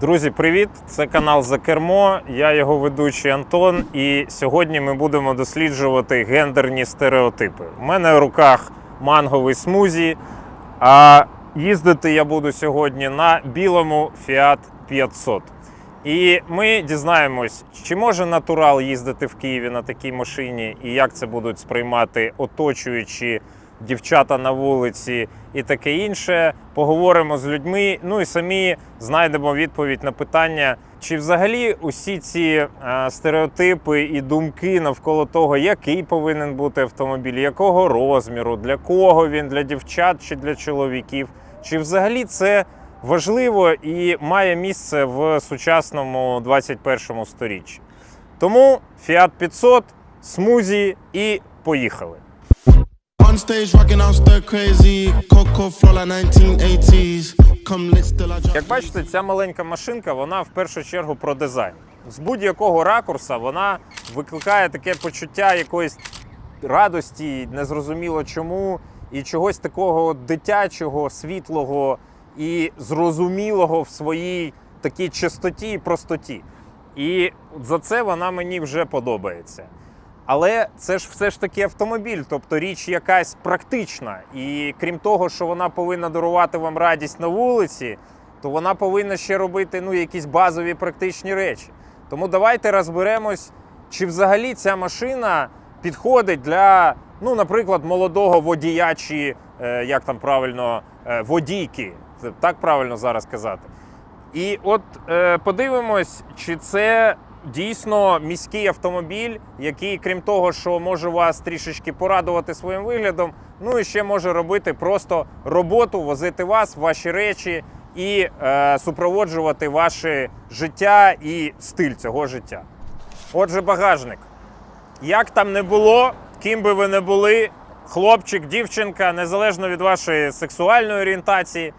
Друзі, привіт! Це канал За Кермо. Я його ведучий Антон. І сьогодні ми будемо досліджувати гендерні стереотипи. У мене в руках манговий смузі, а їздити я буду сьогодні на білому Fiat 500. І ми дізнаємось, чи може натурал їздити в Києві на такій машині, і як це будуть сприймати оточуючі дівчата на вулиці і таке інше. Поговоримо з людьми. Ну і самі знайдемо відповідь на питання, чи взагалі усі ці е, стереотипи і думки навколо того, який повинен бути автомобіль, якого розміру, для кого він, для дівчат чи для чоловіків, чи взагалі це важливо і має місце в сучасному 21 сторіччі. Тому Fiat 500, смузі і поїхали. On stage rocking out stir crazy. Coco flow like 1980s. Come lit still I. Як бачите, ця маленька машинка, вона в першу чергу про дизайн. З будь-якого ракурса вона викликає таке почуття якоїсь радості, незрозуміло чому, і чогось такого дитячого, світлого і зрозумілого в своїй такій чистоті і простоті. І за це вона мені вже подобається. Але це ж все ж таки автомобіль, тобто річ якась практична. І крім того, що вона повинна дарувати вам радість на вулиці, то вона повинна ще робити ну, якісь базові практичні речі. Тому давайте розберемось, чи взагалі ця машина підходить для, ну, наприклад, молодого водія чи е, як там правильно, е, водійки. Це так правильно зараз казати. І от е, подивимось, чи це дійсно міський автомобіль, який, крім того, що може вас трішечки порадувати своїм виглядом, ну і ще може робити просто роботу, возити вас, ваші речі і е, супроводжувати ваше життя і стиль цього життя. Отже, багажник. Як там не було, ким би ви не були, хлопчик, дівчинка, незалежно від вашої сексуальної орієнтації,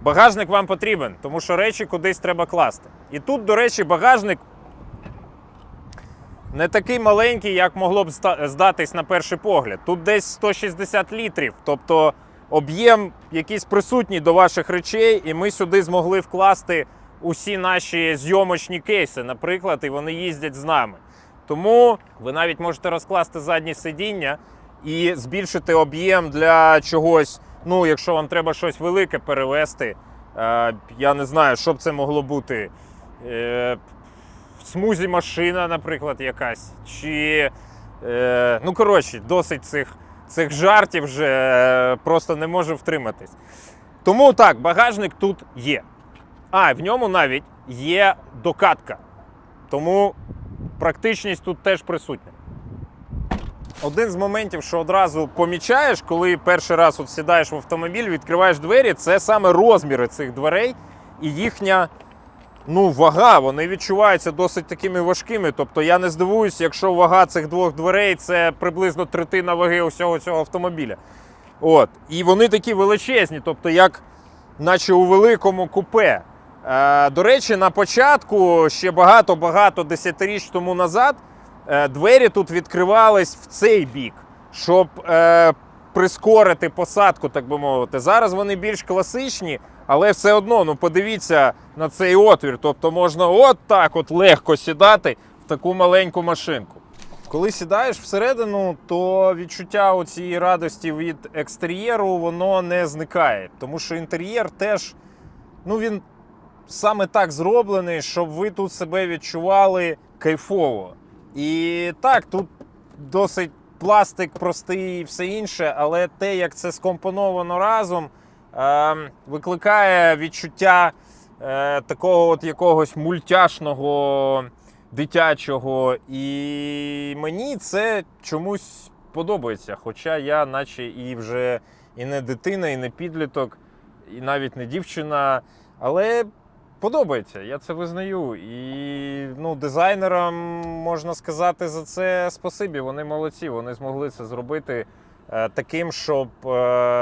багажник вам потрібен, тому що речі кудись треба класти. І тут, до речі, багажник не такий маленький, як могло б здатись на перший погляд. Тут десь 160 літрів, тобто об'єм якийсь присутній до ваших речей, і ми сюди змогли вкласти усі наші зйомочні кейси, наприклад, і вони їздять з нами. Тому ви навіть можете розкласти заднє сидіння і збільшити об'єм для чогось. Ну, якщо вам треба щось велике перевезти, е, я не знаю, що б це могло бути. Е, смузі машина, наприклад, якась. Чи. Е, ну, коротше, досить цих, цих жартів вже е, просто не можу втриматись. Тому так, багажник тут є. А, в ньому навіть є докатка. Тому практичність тут теж присутня. Один з моментів, що одразу помічаєш, коли перший раз от сідаєш в автомобіль, відкриваєш двері, це саме розміри цих дверей і їхня ну, вага. Вони відчуваються досить такими важкими. Тобто я не здивуюся, якщо вага цих двох дверей це приблизно третина ваги усього цього автомобіля. От. І вони такі величезні, тобто як наче у великому купе. Е, до речі, на початку ще багато-багато десятиріч тому назад е, двері тут відкривались в цей бік, щоб е, прискорити посадку, так би мовити. Зараз вони більш класичні, але все одно, ну подивіться на цей отвір. Тобто можна от так от легко сідати в таку маленьку машинку. Коли сідаєш всередину, то відчуття цієї радості від екстер'єру воно не зникає. Тому що інтер'єр теж, ну він саме так зроблений, щоб ви тут себе відчували кайфово. І так, тут досить пластик простий і все інше, але те, як це скомпоновано разом, викликає відчуття е, такого от якогось мультяшного дитячого. І мені це чомусь подобається. Хоча я, наче і вже і не дитина, і не підліток, і навіть не дівчина. Але подобається, я це визнаю. І ну, дизайнерам можна сказати за це спасибі. Вони молодці, вони змогли це зробити таким, щоб е,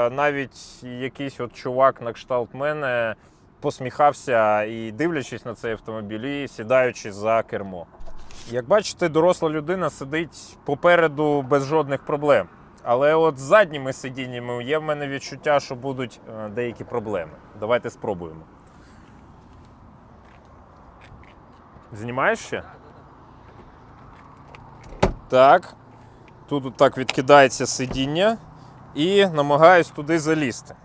навіть якийсь от чувак на кшталт мене посміхався і дивлячись на цей автомобіль, і сідаючи за кермо. Як бачите, доросла людина сидить попереду без жодних проблем. Але от з задніми сидіннями є в мене відчуття, що будуть е, деякі проблеми. Давайте спробуємо. Знімаєш ще? Так. Тут так відкидається сидіння і намагаюсь туди залізти.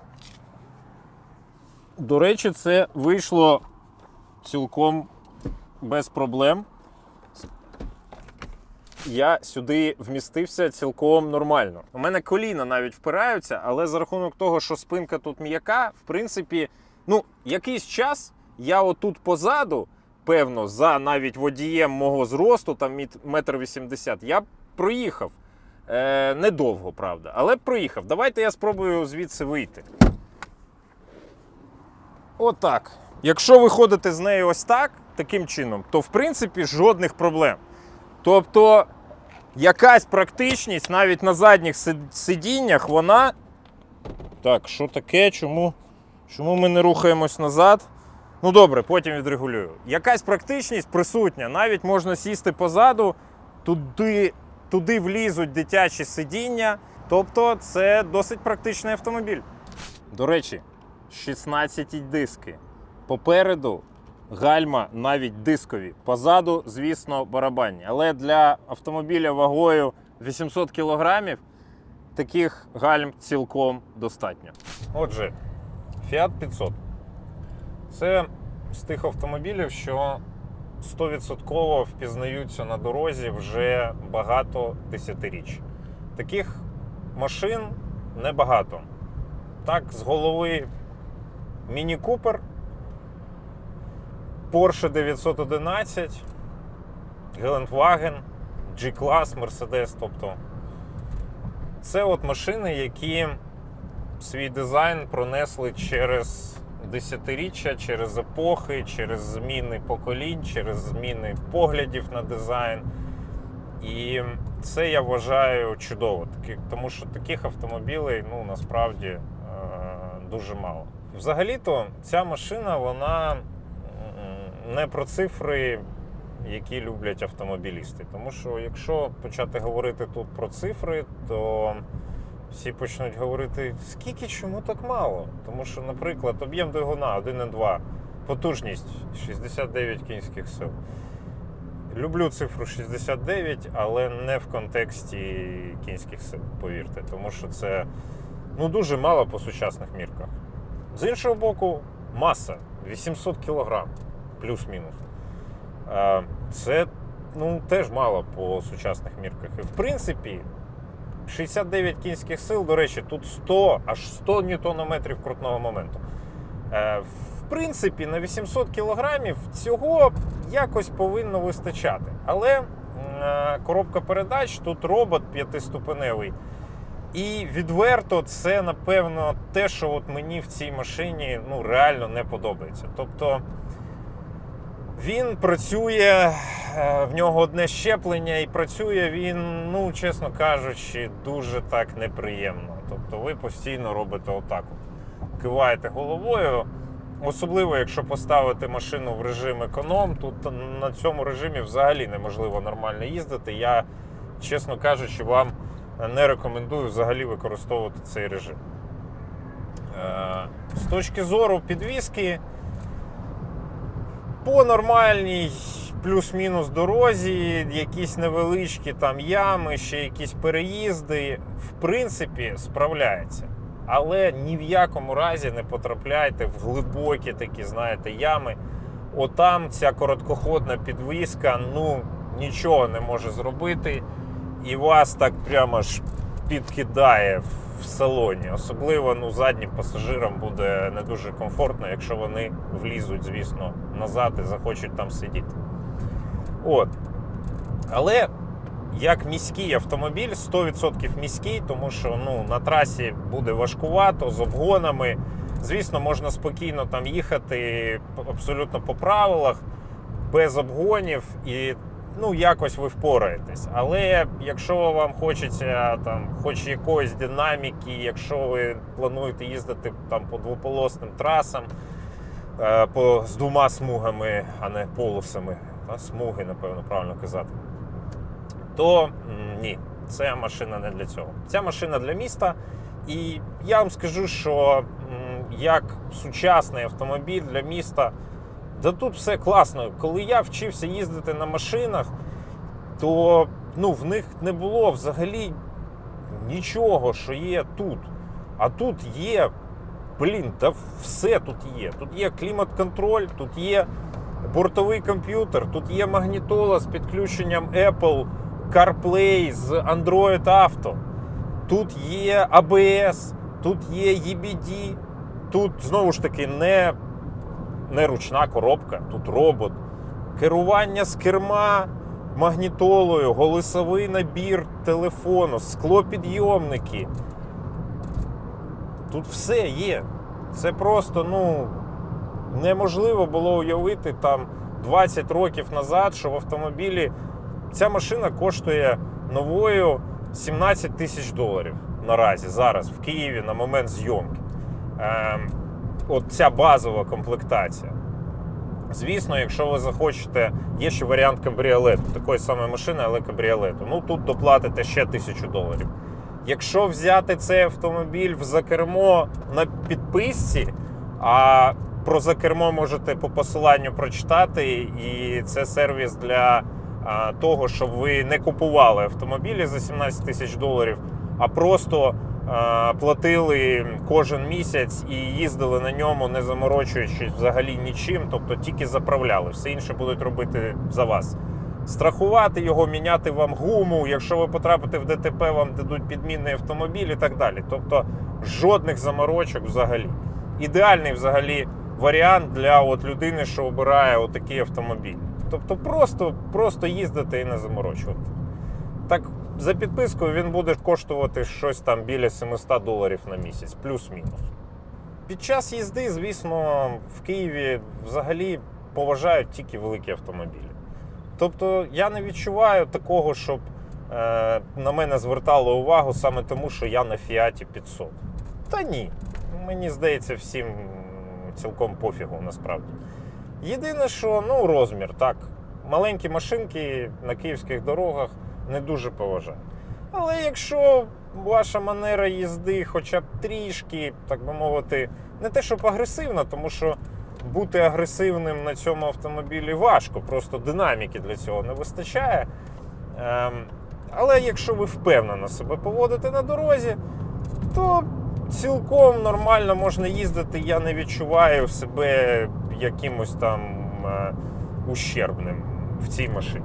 До речі, це вийшло цілком без проблем. Я сюди вмістився цілком нормально. У мене коліна навіть впираються, але за рахунок того, що спинка тут м'яка, в принципі, ну, якийсь час я отут позаду, певно, за навіть водієм мого зросту, там метр вісімдесят, я проїхав. Е, недовго, правда, але проїхав. Давайте я спробую звідси вийти. Отак. Якщо ви ходите з нею ось так, таким чином, то в принципі жодних проблем. Тобто якась практичність навіть на задніх сидіннях, вона. Так, що таке? Чому, чому ми не рухаємось назад? Ну добре, потім відрегулюю. Якась практичність присутня. Навіть можна сісти позаду, туди, туди влізуть дитячі сидіння. Тобто це досить практичний автомобіль. До речі, 16 диски. Попереду гальма навіть дискові. Позаду, звісно, барабанні. Але для автомобіля вагою 800 кг таких гальм цілком достатньо. Отже, Fiat 500. Це з тих автомобілів, що 100% впізнаються на дорозі вже багато десятиріч. Таких машин небагато. Так, з голови Міні Купер, Porsche 911, Гелендваген, G-Class, Mercedes. Тобто це от машини, які свій дизайн пронесли через десятиріччя, через епохи, через зміни поколінь, через зміни поглядів на дизайн. І це я вважаю чудово, тому що таких автомобілей ну, насправді е, дуже мало. Взагалі-то ця машина вона не про цифри, які люблять автомобілісти. Тому що якщо почати говорити тут про цифри, то всі почнуть говорити, скільки чому так мало? Тому що, наприклад, об'єм двигуна 1,2, потужність 69 кінських сил. Люблю цифру 69, але не в контексті кінських сил, повірте, тому що це ну, дуже мало по сучасних мірках. З іншого боку, маса 800 кг, плюс-мінус. Е, Це ну, теж мало по сучасних мірках. І в принципі, 69 кінських сил, до речі, тут 100, аж 100 ньютонометрів крутного моменту. Е, В принципі, на 800 кілограмів цього якось повинно вистачати. Але е, коробка передач тут робот п'ятиступеневий. І відверто, це напевно те, що от мені в цій машині ну, реально не подобається. Тобто він працює, в нього одне щеплення, і працює він, ну, чесно кажучи, дуже так неприємно. Тобто ви постійно робите отак. Киваєте головою. Особливо, якщо поставити машину в режим економ, тут на цьому режимі взагалі неможливо нормально їздити. Я, чесно кажучи, вам не рекомендую взагалі використовувати цей режим. Е, З точки зору підвіски, по нормальній плюс-мінус дорозі, якісь невеличкі там ями, ще якісь переїзди, в принципі, справляється. Але ні в якому разі не потрапляйте в глибокі такі, знаєте, ями. Отам ця короткоходна підвіска, ну, нічого не може зробити. І вас так прямо ж підкидає в салоні. Особливо ну, заднім пасажирам буде не дуже комфортно, якщо вони влізуть, звісно, назад і захочуть там сидіти. От. Але як міський автомобіль, 100% міський, тому що ну, на трасі буде важкувато з обгонами. Звісно, можна спокійно там їхати абсолютно по правилах, без обгонів, і ну, якось ви впораєтесь. Але якщо вам хочеться там, хоч якоїсь динаміки, якщо ви плануєте їздити там по двополосним трасам, по, з двома смугами, а не полосами, та, смуги, напевно, правильно казати, то ні, ця машина не для цього. Ця машина для міста. І я вам скажу, що як сучасний автомобіль для міста, Да тут все класно. Коли я вчився їздити на машинах, то ну, в них не було взагалі нічого, що є тут. А тут є, блін, та все тут є. Тут є клімат-контроль, тут є бортовий комп'ютер, тут є магнітола з підключенням Apple, CarPlay з Android Auto. Тут є ABS, тут є EBD, тут знову ж таки не, не ручна коробка, тут робот. Керування з керма магнітолою, голосовий набір телефону, склопідйомники. Тут все є. Це просто, ну, неможливо було уявити там 20 років назад, що в автомобілі ця машина коштує новою 17 тисяч доларів наразі, зараз в Києві на момент зйомки. Ем, от ця базова комплектація. Звісно, якщо ви захочете, є ще варіант кабріолету, такої самої машини, але кабріолету. Ну тут доплатите ще тисячу доларів. Якщо взяти цей автомобіль в закермо на підписці, а про закермо можете по посиланню прочитати, і це сервіс для того, щоб ви не купували автомобілі за 17 тисяч доларів, а просто платили кожен місяць і їздили на ньому, не заморочуючись взагалі нічим, тобто тільки заправляли. Все інше будуть робити за вас. Страхувати його, міняти вам гуму. Якщо ви потрапите в ДТП, вам дадуть підмінний автомобіль і так далі. Тобто жодних заморочок взагалі. Ідеальний взагалі варіант для от людини, що обирає отакий автомобіль. Тобто просто, просто їздити і не заморочувати. Так, за підпискою він буде коштувати щось там біля 700 доларів на місяць, плюс-мінус. Під час їзди, звісно, в Києві взагалі поважають тільки великі автомобілі. Тобто я не відчуваю такого, щоб е, на мене звертали увагу саме тому, що я на Фіаті 500. Та ні. Мені здається, всім цілком пофігу насправді. Єдине, що ну, розмір, так. Маленькі машинки на київських дорогах не дуже поважають. Але якщо ваша манера їзди хоча б трішки, так би мовити, не те, щоб агресивна, тому що бути агресивним на цьому автомобілі важко, просто динаміки для цього не вистачає. Ем, але якщо ви впевнено себе поводите на дорозі, то цілком нормально можна їздити. Я не відчуваю себе якимось там е, ущербним в цій машині.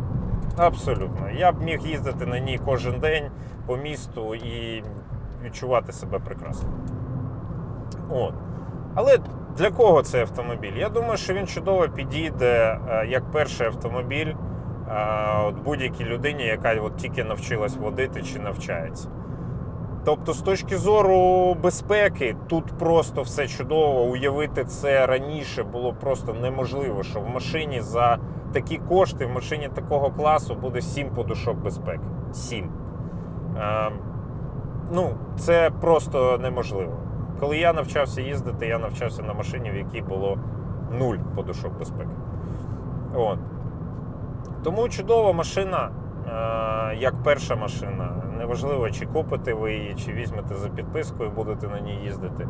Абсолютно. Я б міг їздити на ній кожен день по місту і відчувати себе прекрасно. От. Але для кого цей автомобіль? Я думаю, що він чудово підійде е, як перший автомобіль е, от будь-якій людині, яка от тільки навчилась водити чи навчається. Тобто, з точки зору безпеки, тут просто все чудово. Уявити це раніше було просто неможливо, що в машині за такі кошти, в машині такого класу буде 7 подушок безпеки. 7. Е, ну, це просто неможливо. Коли я навчався їздити, я навчався на машині, в якій було 0 подушок безпеки. От. Тому чудова машина, е, як перша машина. Неважливо, чи купите ви її, чи візьмете за підписку і будете на ній їздити.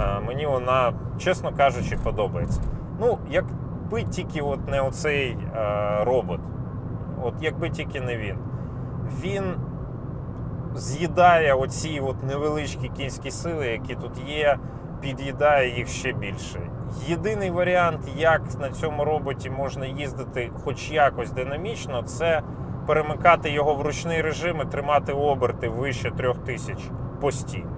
Е, мені вона, чесно кажучи, подобається. Ну, якби тільки от не оцей е, робот, от якби тільки не він. Він з'їдає оці от невеличкі кінські сили, які тут є, під'їдає їх ще більше. Єдиний варіант, як на цьому роботі можна їздити хоч якось динамічно, це перемикати його в ручний режим і тримати оберти вище 3000 постійно.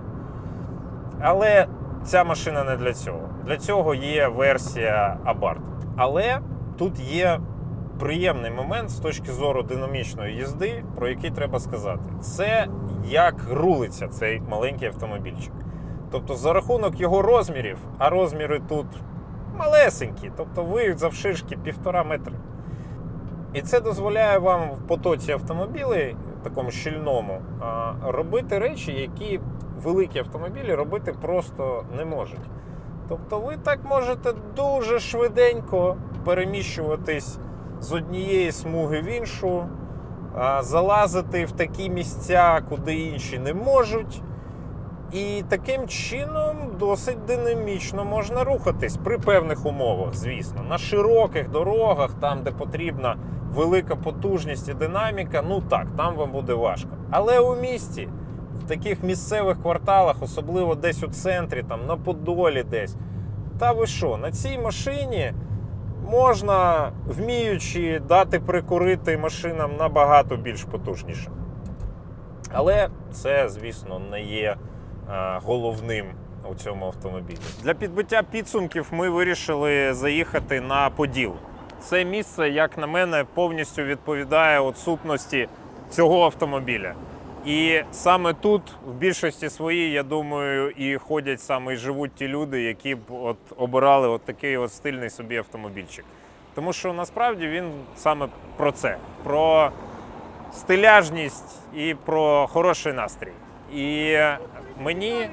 Але ця машина не для цього. Для цього є версія Abarth. Але тут є приємний момент з точки зору динамічної їзди, про який треба сказати. Це як рулиться цей маленький автомобільчик. Тобто, за рахунок його розмірів, а розміри тут малесенькі, тобто ви завширшки півтора метри. І це дозволяє вам в потоці автомобілів, такому щільному, робити речі, які великі автомобілі робити просто не можуть. Тобто ви так можете дуже швиденько переміщуватись з однієї смуги в іншу, залазити в такі місця, куди інші не можуть. І таким чином досить динамічно можна рухатись при певних умовах, звісно. На широких дорогах, там, де потрібна велика потужність і динаміка, ну так, там вам буде важко. Але у місті, в таких місцевих кварталах, особливо десь у центрі, там на Подолі десь. Та ви що, на цій машині можна, вміючи, дати прикурити машинам набагато більш потужніше. Але це, звісно, не є е, головним у цьому автомобілі. Для підбиття підсумків ми вирішили заїхати на Поділ. Це місце, як на мене, повністю відповідає от сутності цього автомобіля. І саме тут, в більшості своїй, я думаю, і ходять саме і живуть ті люди, які б от обирали от такий от стильний собі автомобільчик. Тому що насправді він саме про це: про стиляжність і про хороший настрій. І мені,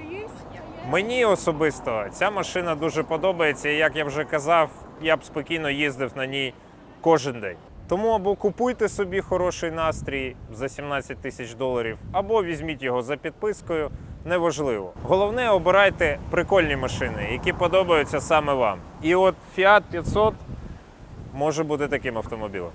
мені особисто ця машина дуже подобається. І як я вже казав, я б спокійно їздив на ній кожен день. Тому або купуйте собі хороший настрій за 17 тисяч доларів, або візьміть його за підпискою. Неважливо. Головне, обирайте прикольні машини, які подобаються саме вам. І от Fiat 500 може бути таким автомобілем.